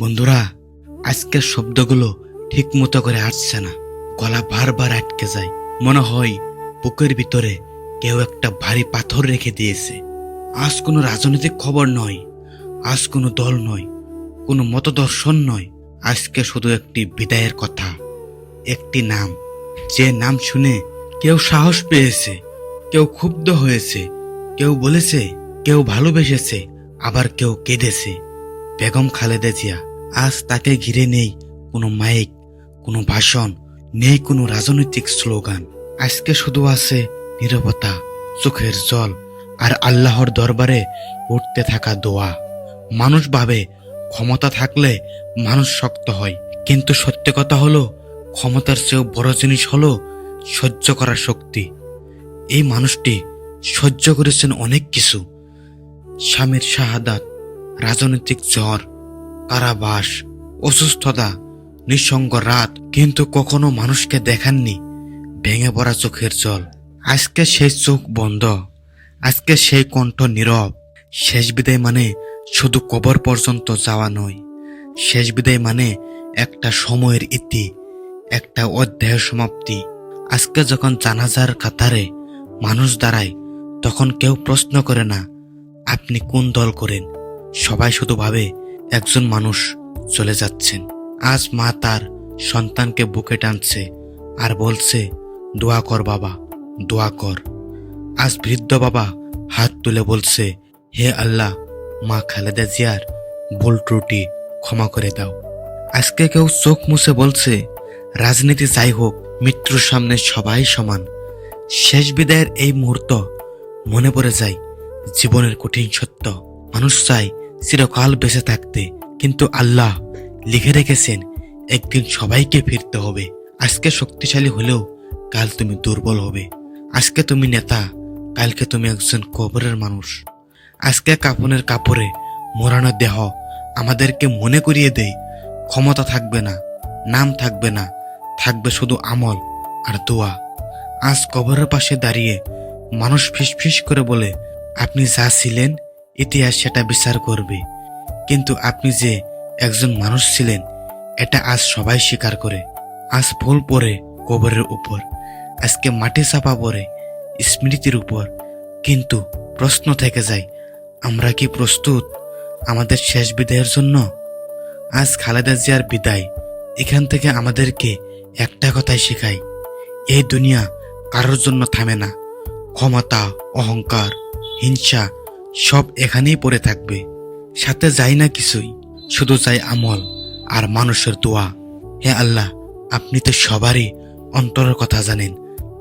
বন্ধুরা, আজকের শব্দগুলো ঠিক মতো করে আসছে না। গলা বারবার আটকে যায়। মনে হয় বুকের ভিতরে কেউ একটা ভারী পাথর রেখে দিয়েছে। আজ কোনো রাজনৈতিক খবর নয়, আজ কোনো দল নয়, কোনো মতদর্শন নয়। আজকে শুধু একটি বিদায়ের কথা, একটি নাম। যে নাম শুনে কেউ সাহস পেয়েছে, কেউ ক্ষুব্ধ হয়েছে, কেউ বলেছে, কেউ ভালোবেসেছে, আবার কেউ কেঁদেছে। বেগম খালেদা জিয়া আজ তাকে ঘিরে নেই কোনো মাইক, কোনো ভাষণ, নেই কোনো রাজনৈতিক স্লোগান। আজকে শুধু আছে নীরবতা, চোখের জল আর আল্লাহর দরবারে উঠতে থাকা দোয়া। মানুষ ভাবে ক্ষমতা থাকলে মানুষ শক্ত হয়, কিন্তু সত্যি কথা হলো, ক্ষমতার চেয়েও বড় জিনিস হলো সহ্য করার শক্তি। এই মানুষটি সহ্য করেছেন অনেক কিছু। স্বামীর শাহাদাত, রাজনৈতিক জ্বর কারাবাস, অসুস্থতা, নিঃসঙ্গ রাত কিন্তু কখনো মানুষকে দেখাননি। ভেঙে পড়া চোখের জল। আজকে সেই চোখ বন্ধ। আজকে সেই কণ্ঠ নীরব। শেষ বিদায় মানে শুধু কবর পর্যন্ত যাওয়া নয়। শেষ বিদায় মানে একটা সময়ের ইতি, একটা অধ্যায় সমাপ্তি। আজকে যখন জানাজার কাতারে মানুষ দাঁড়ায়, তখন কেউ প্রশ্ন করে না, আপনি কোন দল করেন? সবাই শুধু ভাবে একজন মানুষ চলে যাচ্ছেন। আজ মা তার সন্তানকে বুকে টানছে আর বলছে, দোয়া কর বাবা, দোয়া কর। আজ বৃদ্ধ বাবা হাত তুলে বলছে, হে আল্লাহ, মা খালেদা জিয়ার ভুল ত্রুটি ক্ষমা করে দাও। আজকে কেউ চোখ মুছে বলছে, রাজনীতি যাই হোক, মৃত্যুর সামনে সবাই সমান। শেষ বিদায়ের এই মুহূর্ত মনে পড়ে যায় জীবনের কঠিন সত্য। মানুষ চায় চিরকাল বেঁচে থাকতে। কিন্তু আল্লাহ লিখে রেখেছেন, একদিন সবাইকে ফিরতে হবে। আজকে শক্তিশালী হলেও কাল তুমি দুর্বল হবে। আজকে তুমি নেতা, কালকে তুমি একজন কবরের মানুষ। আজকে কাপনের কাপড়ে মোড়ানো দেহ আমাদেরকে মনে করিয়ে দেয়, ক্ষমতা থাকবে না, নাম থাকবে না, থাকবে শুধু আমল আর দোয়া। আজ কবরের পাশে দাঁড়িয়ে মানুষ ফিসফিস করে বলে, আপনি যা ছিলেন ইতিহাস সেটা বিচার করবে। কিন্তু আপনি যে একজন মানুষ ছিলেন, এটা আজ সবাই স্বীকার করে। আজ ফুল পরে কবরের উপর, আজকে মাটি চাপা পড়ে স্মৃতির উপর। কিন্তু প্রশ্ন থেকে যায়, আমরা কি প্রস্তুত আমাদের শেষ বিদায়ের জন্য? আজ খালেদা জিয়ার বিদায়, এখান থেকে আমাদেরকে একটা কথাই শেখায় এই দুনিয়া কারোর জন্য থামে না। ক্ষমতা, অহংকার, হিংসা সব এখানেই পড়ে থাকবে। সাথে যায় না কিছুই, শুধু চাই আমল আর মানুষের দোয়া। হে আল্লাহ, আপনি তো সবারই অন্তরের কথা জানেন।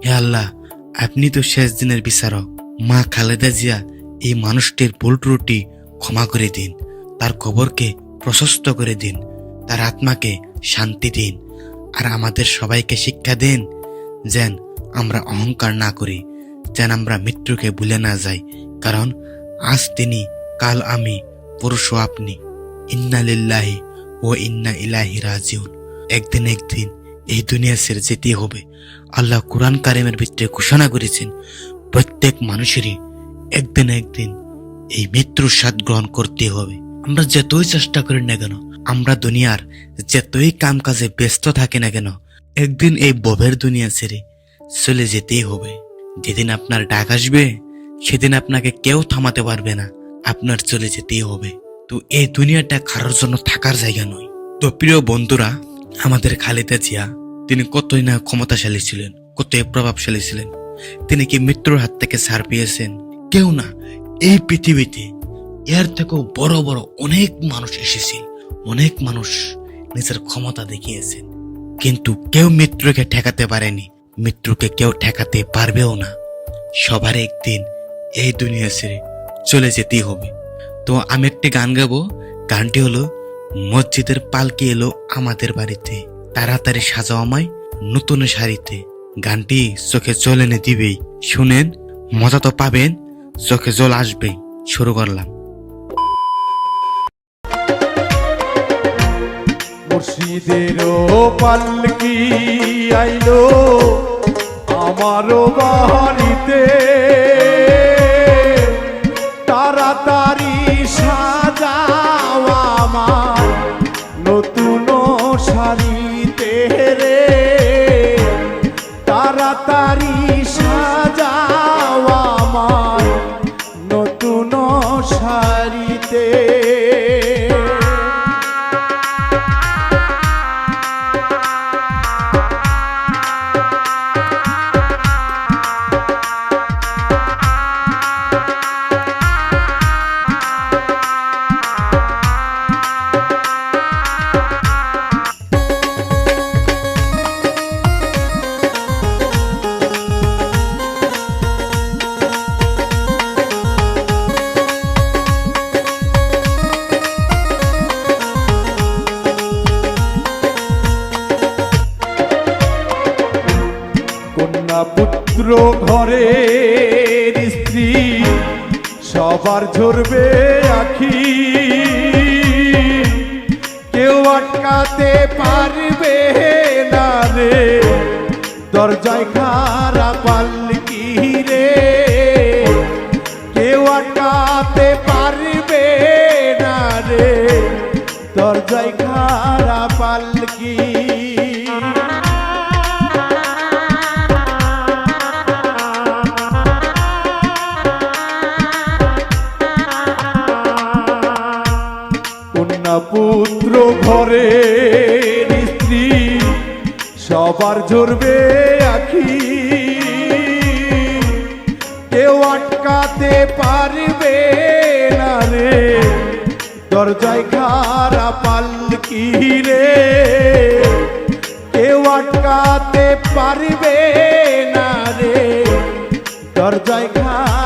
হে আল্লাহ, আপনি তো শেষ দিনের বিচারক। মা খালেদা জিয়া এই মানুষটির ভুল ত্রুটি ক্ষমা করে দিন। তার কবরকে প্রশস্ত করে দিন। তার আত্মাকে শান্তি দিন। আর আমাদের সবাইকে শিক্ষা দিন, যেন আমরা অহংকার না করি, যেন আমরা মৃত্যুকে ভুলে না যাই। কারণ আজ তিনি, কাল আমি পরশু আপনি। ইন্না লিল্লাহি ও ইন্না ইলাহি রাজিউন। একদিন একদিন এই দুনিয়া ছেড়ে যেতে হবে। আল্লাহ কোরআন কারিমের ভিতরে ঘোষণা করেছেন, প্রত্যেক মানুষেরই একদিন একদিন এই মৃত্যুর স্বাদ গ্রহণ করতে হবে। আমরা যতই চেষ্টা করি না কেন, আমরা দুনিয়ার যতই কাম কাজে ব্যস্ত থাকি না কেন, একদিন এই ববের দুনিয়া ছেড়ে চলে যেতেই হবে। যেদিন আপনার ডাক আসবে সেদিন আপনাকে কেউ থামাতে পারবে না। আপনার চলে যেতেই হবে। তো এই দুনিয়াটা কারোর জন্য থাকার জায়গা নয়। তো প্রিয় বন্ধুরা, আমাদের খালেদা জিয়া, তিনি কতই না ক্ষমতাশালী ছিলেন, কতই প্রভাবশালী ছিলেন, তিনি কি মৃত্যুর হাত থেকে ছাড় পেয়েছেন? কেউ না। এই পৃথিবীতে এর থেকেও বড় বড় অনেক মানুষ এসেছে অনেক মানুষ নিজের ক্ষমতা দেখিয়েছেন। কিন্তু কেউ মৃত্যুকে ঠেকাতে পারেনি, মৃত্যুকে কেউ ঠেকাতে পারবেও না। সবার একদিন এই দুনিয়া ছেড়ে চলে যেতেই হবে। তো আমি একটি গান গাবো। গানটি হলো, মসজিদের পালকি এলো আমাদের বাড়িতে। তাড়াতাড়ি সাজাও আমায় নতুন শাড়িতে। গানটি চোখে জল এনে দিবেই। শুনেন, মজা তো পাবেন, চোখে জল আসবেই। শুরু করলাম। মুর্শিদেরও পালকি আইলো, আমারও বাড়িতে। তাড়াতাড়ি পুত্র ঘরে স্ত্রী সবার ঝরবে আখি। কেউ আটকাতে পারবে না রে দরজায় খারা সবার ঝরবে আখি। কেউ আটকাতে পারবে না রে। দরজায় খারা পালকি রে। কেউ আটকাতে পারবে না রে। দরজায় খারা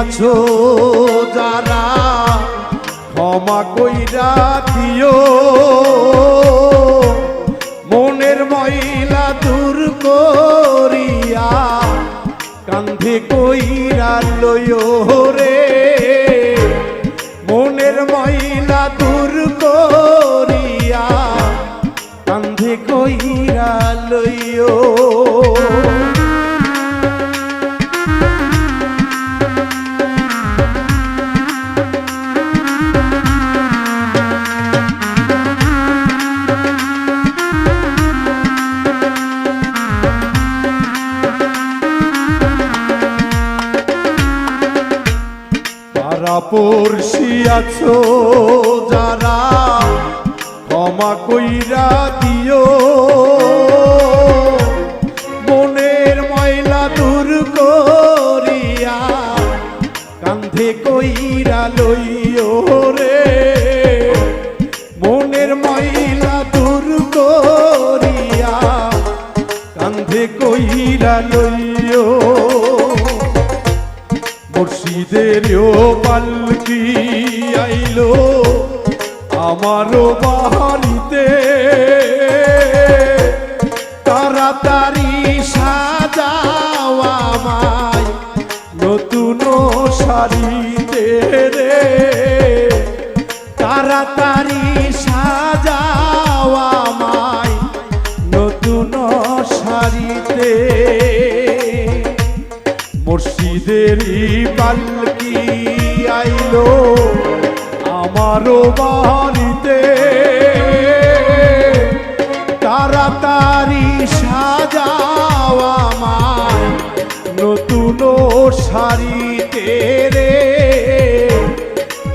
আছো যারা ক্ষমা কইরা দিও। মনের মহিলা দূর করিয়া কান্ধে কইরা লইও। তারা পড়শি আছো যারা ক্ষমা কইরা দিও। মনের ময়লা দূর করিয়া কান্ধে কইরা লইও রে। মনের ময়লা দূর করিয়া কান্ধে কইরা লইও পালকি আইলো আমারও বাড়িতে তাড়াতাড়ি সাজাও আমায় নতুন শাড়িতে রে। তাড়াতাড়ি সাজাও আমায় নতুন শাড়িতে। মুর্শিদেরই পালকি আইলো আমারও বাড়িতে তাড়াতাড়ি সাজাও আমায় নতুন শাড়িতে রে।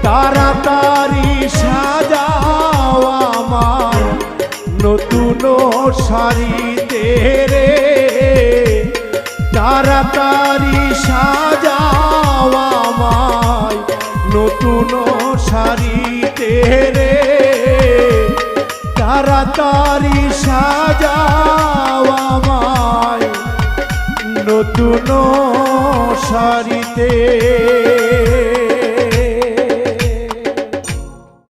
তাড়াতাড়ি সাজাও আমায় নতুন শাড়িতে রে। নতুন শাড়িতে রে তাড়াতাড়ি সাজাও আমায়। নতুন শাড়িতে